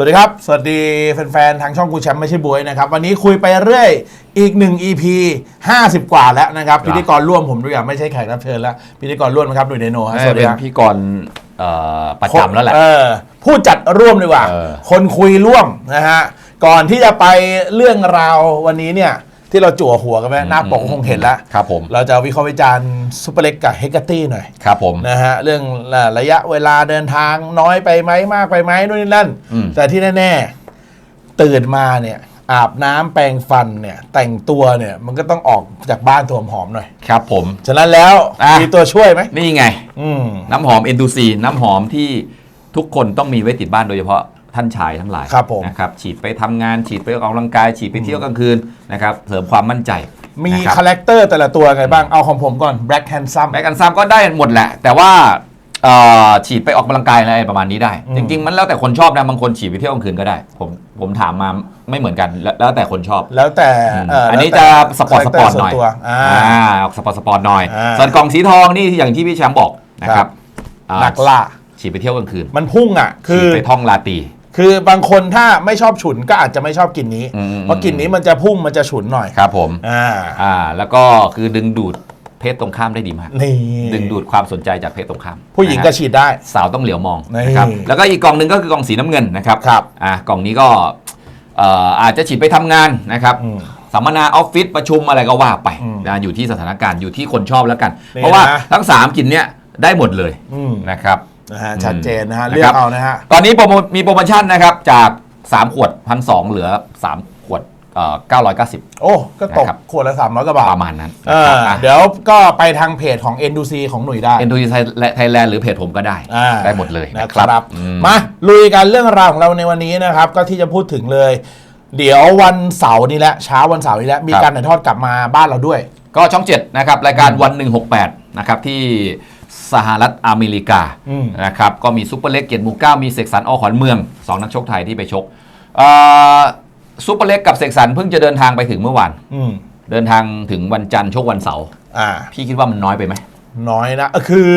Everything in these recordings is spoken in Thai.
สวัสดีครับ สวัสดีแฟนๆ ทางช่องกูแชมป์ไม่ใช่บวยนะครับ วันนี้คุยไปเรื่อยอีกหนึ่ง EP 50 กว่าแล้วนะครับ พิธีกรร่วมผมด้วยอย่างไม่ใช่แขกรับเชิญแล้ว พิธีกรร่วมนะครับหนุ่ยเดโนฮะสวัสดีเป็นครับพี่กรณ์เอ่อประจำแล้วแหละเออผู้จัดร่วมดีกว่าเออคนคุยร่วมนะฮะก่อนที่จะไปเรื่องราววันนี้เนี่ย ที่เราจั่วหัวกันไหมหน้าปกคงเห็นแล้วครับผมเราจะวิเคราะห์วิจารณ์ซูเปอร์เล็กกับเฮกเกอร์ตี้หน่อยครับผมนะฮะเรื่องระยะเวลาเดินทางน้อยไปไหมมากไปไหมนู่นนี่นั่นอืมแต่ที่แน่ ๆ ตื่นมาเนี่ยอาบน้ำแปรงฟันเนี่ยแต่งตัวเนี่ยมันก็ต้องออกจากบ้านตัวหอมๆหน่อยครับผม ฉะนั้นแล้วอะมีตัวช่วยไหมนี่ไง อืมน้ำหอม N2C น้ำหอมที่ทุกคนต้องมีไว้ติดบ้านโดยเฉพาะ ท่านชายทั้งหลายครับผม นะครับฉีดไปทำงานฉีดไปออกกำลังกาย ฉีดไปเที่ยวกลางคืนนะครับเสริมความมั่นใจมีนะครับ คาแรคเตอร์แต่ละตัวไงบ้าง เอาของผมก่อน Black Handsome แม้กันซ้ำก็ได้หมดแหละ แต่ว่าเอ่อฉีดไปออกกำลังกายอะไรประมาณนี้ได้ อืม จริง ๆ มันแล้วแต่คนชอบนะบางคนฉีดไปเที่ยวกลางคืนก็ได้ ผมผมถามมาไม่เหมือนกันแล้วแล้วแต่คนชอบแล้วแต่เอันนี้แล้วจะแต่สปอร์ตสปอร์ตคาแรคเส่วหน่อยตัวอ่าอ่า ออกสปอร์ตสปอร์ตหน่อย อ่าส่วนกล่องสีทองนี่อย่างที่พี่แชมป์บอกนะคครัรับ บอ่านักล่า ฉีดไปเที่ยวกลางคืนมันพุ่งอะ คืฉีดอไปท่องลาตรี คือบางคนถ้าไม่ชอบฉุนก็อาจจะไม่ชอบกลิ่นนี้ อืม เพราะกลิ่นนี้มันจะพุ่งมันจะฉุนหน่อยครับผม อ่าอ่า แล้วก็คือดึงดูดเพศตรงข้ามได้ดีมากนี่ดึงดูดความสนใจจากเพศตรงข้ามผู้หญิงก็นะฮะฉีดได้ สาวต้องเหลียวมองนี่นะครับแล้วก็อีกกล่องหนึ่งก็คือกล่องสีน้ำเงินนะครับครับอ่ากล่องนี้ก็เอ่ออาจจะฉีดไปทำงานนะครับอืมสัมมนาออฟฟิศประชุมอะไรก็ว่าไปอืมนะอยู่ที่สถานการณ์อยู่ที่คนชอบแล้วกัน นี่เพราะว่านะ ทั้ง3กลิ่นเนี้ยได้หมดเลยอืมนะครับ นะฮะชัดเจนนะฮะอืมเลือกเอานะฮะตอนนี้โปรโมมีโปรโมชั่นนะครับ จาก 3 ขวดพันสเหลือ 3 ขวดเอ่อ990 โอ้ก็ตกนะครับ ขวดละสามร้อยกว่าบาทประมาณนั้นเอนะอครับเดี๋ยวก็ไปทางเพจของ n d c ของหนุ่ยได้ เอ็นดูไทยแลนด์หรือเพจผมก็ได้ อ่าได้หมดเลยนะนะคครับรับ อืม มาลุยกันเรื่องราวของเราในวันนี้นะครับ ก็ที่จะพูดถึงเลย เดี๋ยววันเสาร์นี้แหละเช้าวันเสาร์นี้แหละมีการถ่ายทอดกลับมาบ้านเราด้วย ก็ช่อง 7 นะครับ รายการวัน 168 นะครับ ที่ สหรัฐอเมริกาอืม นะครับก็มีซุปเปอร์เล็กเกียรติหมู่เก้ามีเสกสรรอขอนเมือง 2 นักชกไทยที่ไปชกเอ่อซุปเปอร์เล็กกับเสกสรรเพิ่งจะเดินทางไปถึงเมื่อวาน อืมเดินทางถึงวันจันทร์ชกวันเสาร์อ่า พี่คิดว่ามันน้อยไปไหม น้อยนะเออคือ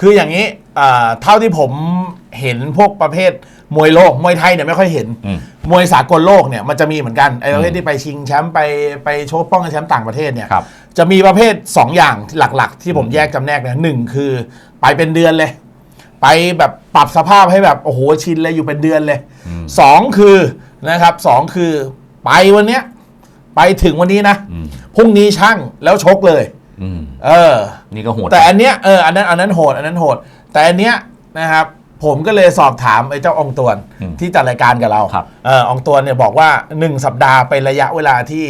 คืออย่างนี้อ่าเท่าที่ผมเห็นพวกประเภท มวยโลกมวยไทยเนี่ยไม่ค่อยเห็นอืมมวยสากลโลกเนี่ยมันจะมีเหมือนกันไอ้ประเภทที่ไปชิงแชมป์ไปไปโชว์ป้องกันแชมป์ต่างประเทศเนี่ยครับจะมีประเภท 2 อย่างหลักๆ ที่ผมแยกจำแนกเนี่ยหนึ่งคือ ไปเป็นเดือนเลย ไปแบบปรับสภาพให้แบบโอ้โหชินเลยอยู่เป็นเดือนเลยสองคือนะครับสองคือไปวันเนี้ยไปถึงวันนี้นะอืมพรุ่งนี้ช่างแล้วชกเลยอืมเออ นี่ก็โหดแต่อันเนี้ยเอออันนั้นอันนั้นโหดอันนั้นโหด แต่อันเนี้ยนะครับ ผมก็เลยสอบถามไอ้เจ้าอองตวนอืมที่จัดรายการกับเราครับเอออองตวนเนี่ยบอกว่า 1 สัปดาห์เป็นระยะเวลาที่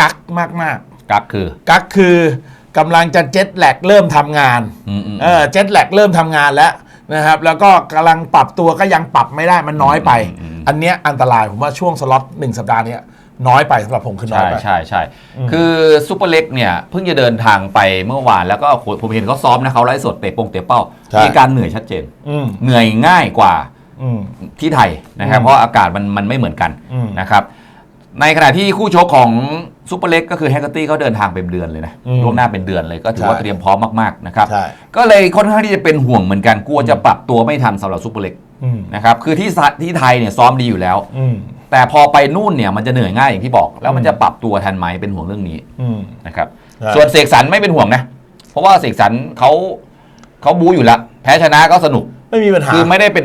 กักมากกักคือ ๆ กักคือกำลังจะเจ็ตแลกเริ่มทำงานอืมอืม เออเจ็ตแลกเริ่มทำงานแล้วนะครับ แล้วก็กำลังปรับตัวก็ยังปรับไม่ได้มันน้อยไปอืมอืมอืมอันเนี้ยอันตรายผมว่าช่วงสล็อตหนึ่งสัปดาห์เนี้ย น้อยไปสำหรับผมคือน้อใช่ยไป ใช่ใช่คือซุปเปอร์เล็กเนี่ยเพิ่งจะเดินทางไปเมื่อวานแล้วก็ผมเห็นเขาซ้อมนะเขาไลฟ์สดเตะปงเตะเป้า ใช่ มีการเหนื่อยชัดเจน อืมเหนื่อยง่ายกว่าอืม ที่ไทยนะครับ อืมเพราะอากาศมันมันไม่เหมือนกันอืม นะครับ ในขณะที่คู่ชกของซุปเปอร์เล็กก็คือแฮกเกอร์ตี้เขาเดินทางเป็นเดือนเลยนะอืมล่วงหน้าเป็นเดือนเลยก็ถือว่าใช่ เตรียมพร้อมมากๆนะครับ ใช่ก็เลยค่อนข้างที่จะเป็นห่วงเหมือนกันกลัวจะปรับตัวไม่ทันสำหรับซุปเปอร์เล็กอืมนะครับคือที่สะที่ไทยเนี่ยซ้อมดีอยู่แล้ว อืม แต่พอไปนู่นเนี่ยมันจะเหนื่อยง่ายอย่างที่บอก แล้วมันจะปรับตัวทันไหมเป็นห่วงเรื่องนี้อืม นะครับใช่ส่วนเสกสรรไม่เป็นห่วงนะ เพราะว่าเสกสรรเขาเขาบู๊อยู่แล้ว แพ้ชนะก็สนุก ไม่มีปัญหา คือไม่ได้เป็น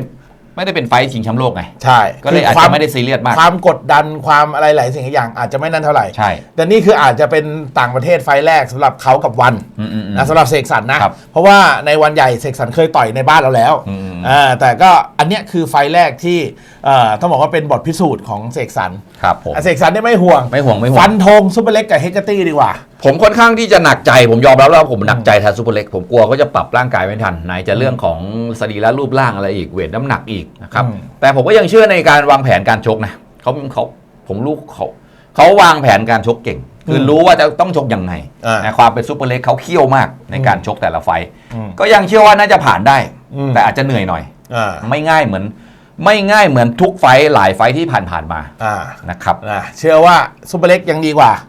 ไม่ได้เป็นไฟท์ชิงแชมป์โลกไง ใช่ก็เลยอาจควาจะไม่ได้ซีเรียสมาก ความกดดันความอะไรหลายสิ่งหลายอย่างอาจจะไม่นั่นเท่าไหร่ ใช่ แต่นี่คืออาจจะเป็นต่างประเทศไฟล์แรกสำหรับเขากับวันอืมอืมอืมนะสำหรับเสกสรรนะครับเพราะว่าในวันใหญ่เสกสรรเคยต่อยในบ้านเราแล้วอืมอ่าแต่ก็อันเนี้ยคือไฟล์แรกที่เอ่อต้องบอกว่าเป็นบทพิสูจน์ของเสกสรรครับผมอะเสกสรรเนี่ยไม่ห่วง ไม่ห่วงไม่ห่วง ฟันธงซูเปอร์เล็กกับเฮกเกอร์ตี้ดีกว่า ผมค่อนข้างที่จะหนักใจ ผมยอมรับแล้วว่าผมหนักใจแทนซูเปอร์เล็ก ผมกลัวเขาจะปรับร่างกายไม่ทันไหนจะเรื่องของสรีระรูปร่างอะไรอีกเวทน้ำหนักอีกนะครับอืมแต่ผมก็ยังเชื่อในการวางแผนการชกนะเขาเขาผมรู้เขาเขาวางแผนการชกเก่ง คือรู้ว่าจะต้องชกยังไงอ่าแต่ความเป็นซูเปอร์เล็กเขาเขี้ยวมากในการชกแต่ละไฟต์อืมก็ยังเชื่อว่าน่าจะผ่านได้อืมแต่อาจจะเหนื่อยหน่อยอ่าไม่ง่ายเหมือนไม่ง่ายเหมือนทุกไฟต์หลายไฟต์ที่ผ่านๆมาอ่านะครับนะเชื่อว่าซูเปอร์เล็กยังดีกว่าจ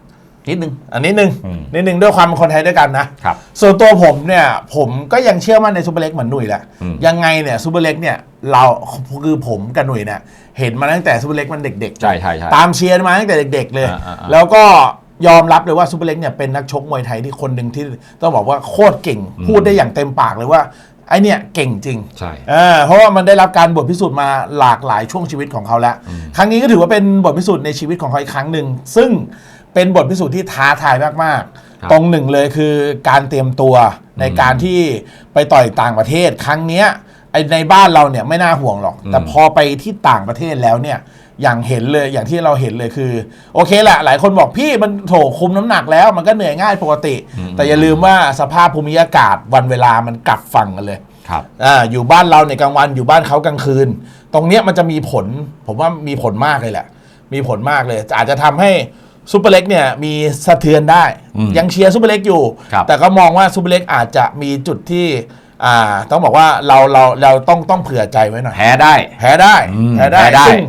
นิดนึงอันนี้หนึ่งอืมนิดหนึ่งด้วยความเป็นคนไทยด้วยกันนะครับส่วนตัวผมเนี่ยผมก็ยังเชื่อมั่นในซูเปอร์เล็กเหมือนหนุ่ยแหละอืมยังไงเนี่ยซูเปอร์เล็กเนี่ยเราคือผมกับหนุ่ยเนี่ยเห็นมาตั้งแต่ซูเปอร์เล็กมันเด็กๆใช่ใช่ใช่ตามเชียร์มาตั้งแต่เด็ก ๆ เลยอ่าอ่าอ่าแล้วก็ยอมรับเลยว่าซูเปอร์เล็กเนี่ยเป็นนักชกมวยไทยที่คนหนึ่งที่ต้องบอกว่าโคตรเก่งพูดได้อย่างเต็มปากเลยว่าไอเนี่ยเก่งจริงใช่เออเพราะว่ามันได้รับการบทพิสูจน์มาหลากหลายช่วงชีวิตของเขาแล้ว ครั้งนี้ก็ถือว่าเป็นบทพิสูจน์ในชีวิตของเขาอีกครั้งหนึ่งซึ่ง เป็นบทพิสูจน์ที่ท้าทายมาก ครับๆ ตรงหนึ่งเลยคือการเตรียมตัวในการที่ไปต่อยต่างประเทศ ครั้งเนี้ยไอในบ้านเราเนี่ยไม่น่าห่วงหรอก แต่พอไปที่ต่างประเทศแล้วเนี่ยอย่างเห็นเลยอย่างที่เราเห็นเลยคือ โอเคแหละหลายคนบอกพี่มันโถคุมน้ำหนักแล้ว มันก็เหนื่อยง่ายปกติแต่อย่าลืมว่าสภาพภูมิอากาศวันเวลามันกลับฝั่งกันเลย ครับอ่าอยู่บ้านเราในกลางวันอยู่บ้านเขากลางคืน ตรงเนี้ยมันจะมีผล ผมว่ามีผลมากเลยแหละ มีผลมากเลยอาจจะทำให้ ซูเปอร์เล็กเนี่ยมีสะเทือนได้อืมยังเชียร์ซูเปอร์เล็กอยู่ครับแต่ก็มองว่าซูเปอร์เล็กอาจจะมีจุดที่อ่าต้องบอกว่าเราเราเราต้องต้องเผื่อใจไว้หน่อยแพ้ได้แพ้ได้อืมแพ้ได้แพ้ได้ซึ่ง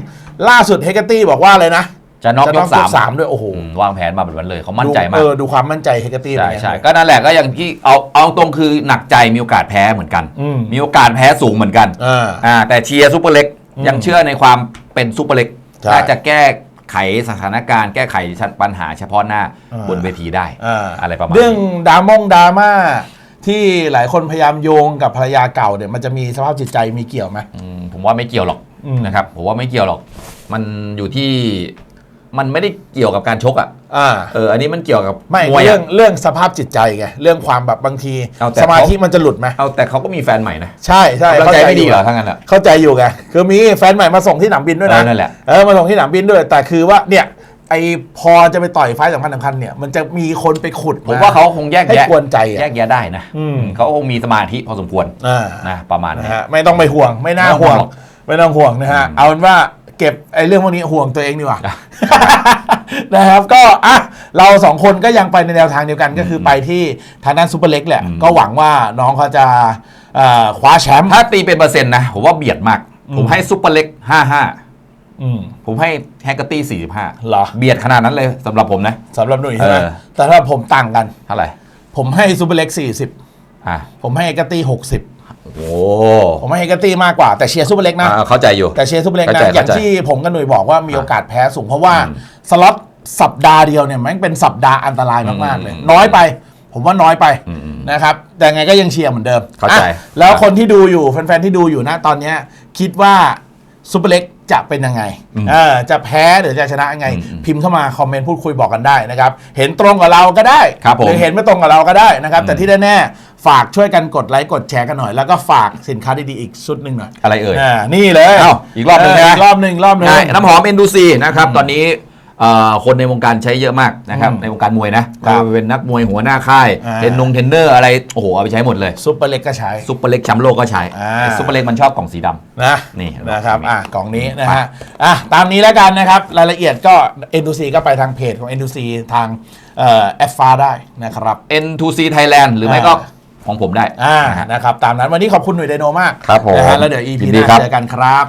ล่าสุดเฮกเกอร์ตี้บอกว่าเลยนะจะน็อกยกสามสามด้วยโอ้โหอืมวางแผนมาแบบนั้นเลยเขามั่นใจมาเอกอดูความมั่นใจเฮกเกอร์ตี้ใช่เป็นไงใช่ก็นั่นแหละก็อย่างที่เอาเอาตรงคือหนักใจมีโอกาสแพ้เหมือนกันอืมมีโอกาสแพ้สูงเหมือนกันอ่าอ่าแต่เชียร์ซูเปอร์เล็กอืมยังเชื่อในความเป็นซูเปอร์เล็กใช่น่าจะแก้ ไขสถานการณ์แก้ไขปัญหาเฉพาะหน้าอ่า บนเวทีได้อ่าอะไรประมาณเรื่องนี้ดรามงดราม่าที่หลายคนพยายามโยงกับภรรยาเก่าเนี่ยมันจะมีสภาพจิตใจมีเกี่ยวไหม อืมผมว่าไม่เกี่ยวหรอกอืม นะครับผมว่าไม่เกี่ยวหรอก มันอยู่ที่ มันไม่ได้เกี่ยวกับการชกอะอ่าเอออันนี้มันเกี่ยวกับไม่มวยเรื่อะองเรื่องสภาพจิตใจไงเรื่องความแบบบางทีเอาแต่ สมาธิเขามันจะหลุดไหมเอาแต่เขาก็มีแฟนใหม่นะใช่ใช่กำลังใจไม่ดีเหรอข้าทั้างนั้นอะ เข้าใจอยู่ไงคือมีแฟนใหม่มาส่งที่สนามบินด้วยเอนะอนั่นแหละ เออมาส่งที่สนามบินด้วย แต่คือว่าเนี่ยไอพอจะไปต่อยไฟต์สำคัญสำคัญเนี่ยมันจะมีคนไปขุดผมว่าเขาคงแยกให้แยะกวนใจอะ แยกแยะได้นะอืม เขาคงมีสมาธิพอสมควรอ่า นะประมาณนะนี้ฮะไม่ต้องไปห่วงไม่น่าไม่ต้องห่วงห่วงหรอกไม่ต้องห่วงนะฮะอืมเอาเป็นว่า เก็บไอ้เรื่องพวกนี้ห่วงตัวเองดีกว่าอะนะครับก็อะเราสองคนก็ยังไปในแนวทางเดียวกันก็คือไปที่ทางด้านซูเปอร์เล็กแหละอืมก็หวังว่าน้องเขาจะเอ่อคว้าแชมป์ ถ้าตีเป็นเปอร์เซ็นต์นะผมว่าเบียดมากอืมผมให้ซุปเปอร์เล็ก55อืม ผมให้แฮกเกอร์ตี้45เหรอ เบียดขนาดนั้นเลยสำหรับผมนะ สำหรับหนุ่ยใช่ไหมเออ แต่ถ้าผมต่างกัน เท่าไหร่ผมให้ซูเปอร์เล็ก40 อะผมให้เอกตี้ โอ้60ผมให้เอกตี้มากกว่าแต่เชียร์ซูเปอร์เล็กนะ อ่าเข้าใจอยู่ แต่เชียร์ซูเปอร์เล็กเข้านะใจอย่างเข้าใจที่ผมกับหนุ่ยบอกว่ามีโอกาสแพ้สูง เพราะว่าอืมสล็อตสัปดาห์เดียวเนี่ยมันเป็นสัปดาห์อันตรายมาก ๆ เลย อืมน้อยไป ผมว่าน้อยไปอืมอืมนะครับ แต่ไงก็ยังเชียร์เหมือนเดิมเข้าใจ อะแล้วคนที่ดูอยู่แฟน ๆ ที่ดูอยู่นะตอนเนี้ยคิดว่า ซูเปอร์เล็กจะเป็นยังไงอืมเออจะแพ้หรือจะชนะยังไงอืมอืมพิมพ์เข้ามาคอมเมนต์พูดคุยบอกกันได้นะครับ เห็นตรงกับเราก็ได้ครับผมหรือเห็นไม่ตรงกับเราก็ได้นะครับอืมแต่ที่แน่ๆฝากช่วยกันกดไลค์กดแชร์กันหน่อย แล้วก็ฝากสินค้าดีๆอีกชุดหนึ่งหน่อย อะไรเอ่ยอ่านี่เลยอ้าวอีกรอบหนึ่งเนะอีกรอบหนึ่งอีกรอบหนึ่งใช่น้ำหอมเอ็นดูซีนะครับตอนนี้เอ่อ คนในวงการใช้เยอะมากนะครับอืมในวงการมวยนะครับไม่ว่าเป็นนักมวยหัวหน้าค่ายอ่าเทรนนงเทรนเนอร์อะไรโอ้โหเอาไปใช้หมดเลยซุปเปอร์เล็กก็ใช้ซุปเปอร์เล็กแชมป์โลกก็ใช้อ่าไอ้ซุปเปอร์เล็กมันชอบกล่องสีดำนะนี่นะครับนี่อะกล่องนี้นะฮะอะตามนี้แล้วกันนะครับรายละเอียดก็ N2C ก็ไปทางเพจของ N2C ทางเอ่อแอฟฟ้าได้นะครับ N2C Thailand หรือไม่ก็อ่าของผมได้อ่านะฮะนะครับตามนั้นวันนี้ขอบคุณหน่วยไดโนมากครับผมนะฮะแล้วเดี๋ยว EP ยินหดีน้าครับเจอกันครับ